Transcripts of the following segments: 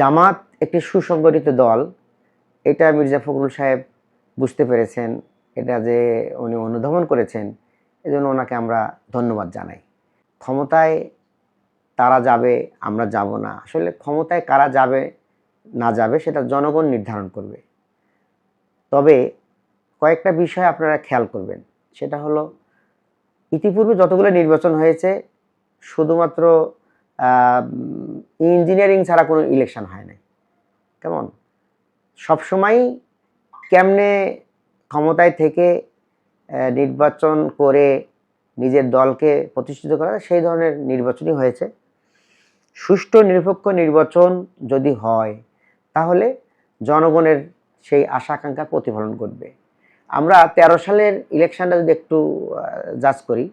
জামাত একটি সুসংগঠিত দল। এটা মির্জা ফখরুল সাহেব বুঝতে পেরেছেন। এটা যে উনি অনুধাবন করেছেন, এজন্য ওনাকে আমরা ধন্যবাদ জানাই। ক্ষমতায় তারা যাবে, আমরা যাব না। আসলে ক্ষমতায় কারা যাবে, না যাবে, সেটা জনগণ নির্ধারণ করবে। তবে কয়েকটা বিষয় আপনারা খেয়াল করবেন। সেটা হলো, ইতিপূর্বে যতগুলো নির্বাচন হয়েছে, শুধুমাত্র ইঞ্জিনিয়ারিং ছাড়া কোনো ইলেকশন হয় না কেমন? সবসময়ই কেমনে ক্ষমতায় থেকে নির্বাচন করে নিজের দলকে প্রতিষ্ঠিত করা, সেই ধরনের নির্বাচনই হয়েছে। সুষ্ঠু, নিরপেক্ষ নির্বাচন যদি হয়, তাহলে জনগণের সেই আশা আকাঙ্ক্ষা প্রতিফলন করবে আমরা তেরো সালের ইলেকশনটা যদি একটু জাজ করি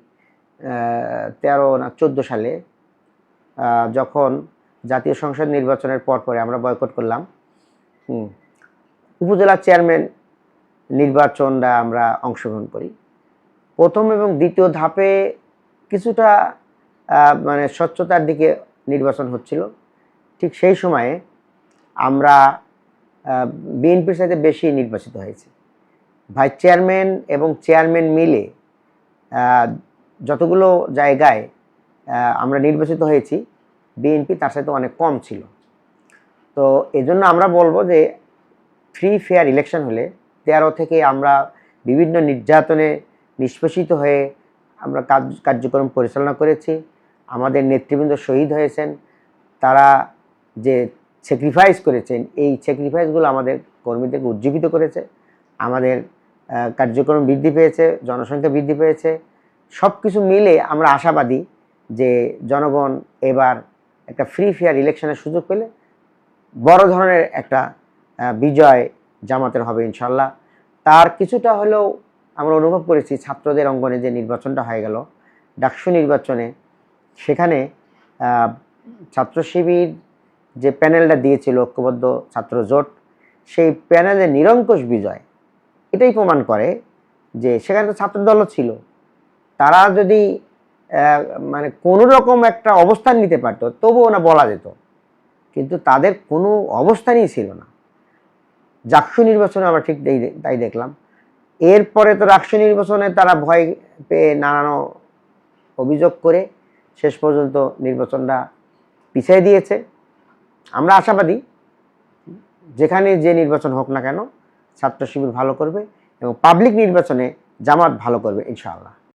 তেরো না, চোদ্দ সালে যখন জাতীয় সংসদ নির্বাচনের পর পরে আমরা বয়কট করলাম উপজেলা চেয়ারম্যান নির্বাচনটা আমরা অংশগ্রহণ করি। প্রথম এবং দ্বিতীয় ধাপে কিছুটা মানে স্বচ্ছতার দিকে নির্বাচন হচ্ছিল। ঠিক সেই সময়ে আমরা বিএনপির সাথে বেশি নির্বাচিত হয়েছে। ভাইস চেয়ারম্যান এবং চেয়ারম্যান মিলে যতগুলো জায়গায় আমরা নির্বাচিত হয়েছি, বিএনপি তার সাথে অনেক কম ছিল। তো এজন্য আমরা বলব যে ফ্রি ফেয়ার ইলেকশন হলে তেরো থেকে আমরা বিভিন্ন নির্যাতনে নিষ্পেষিত হয়ে আমরা কাজ, কার্যক্রম পরিচালনা করেছি। আমাদের নেতৃবৃন্দ শহীদ হয়েছেন। তারা যে স্যাক্রিফাইস করেছেন, এই স্যাক্রিফাইসগুলো আমাদের কর্মীদেরকে উজ্জীবিত করেছে। আমাদের কার্যক্রম বৃদ্ধি পেয়েছে, জনসংখ্যা বৃদ্ধি পেয়েছে। সব কিছু মিলে আমরা আশাবাদী যে জনগণ এবার একটা ফ্রি ফেয়ার ইলেকশনের সুযোগ পেলে বড় ধরনের একটা বিজয় জামাতের হবে ইনশাল্লাহ তার কিছুটা হলেও আমরা অনুভব করেছি ছাত্রদের অঙ্গনে যে নির্বাচনটা হয়ে গেল, ডাকসু নির্বাচনে। সেখানে ছাত্র শিবির যে প্যানেলটা দিয়েছিল ঐক্যবদ্ধ ছাত্র জোট, সেই প্যানেলের নিরঙ্কুশ বিজয়। এটাই প্রমাণ করে যে সেখানে তো ছাত্রদলও ছিল। তারা যদি মানে কোনো রকম একটা অবস্থান নিতে পারতো, তবুও না বলা যেত। কিন্তু তাদের কোনো অবস্থানই ছিল না। জাকসু নির্বাচনে আমরা ঠিক তাই- দেখলাম। এরপরে তো রাকসু নির্বাচনে তারা ভয় পেয়ে নানান অভিযোগ করে শেষ পর্যন্ত নির্বাচনটা পিছিয়ে দিয়েছে। আমরা আশাবাদী, যেখানে যে নির্বাচন হোক না কেন, ছাত্র শিবির ভালো করবে এবং পাবলিক নির্বাচনে জামাত ভালো করবে, ইনশাআল্লাহ।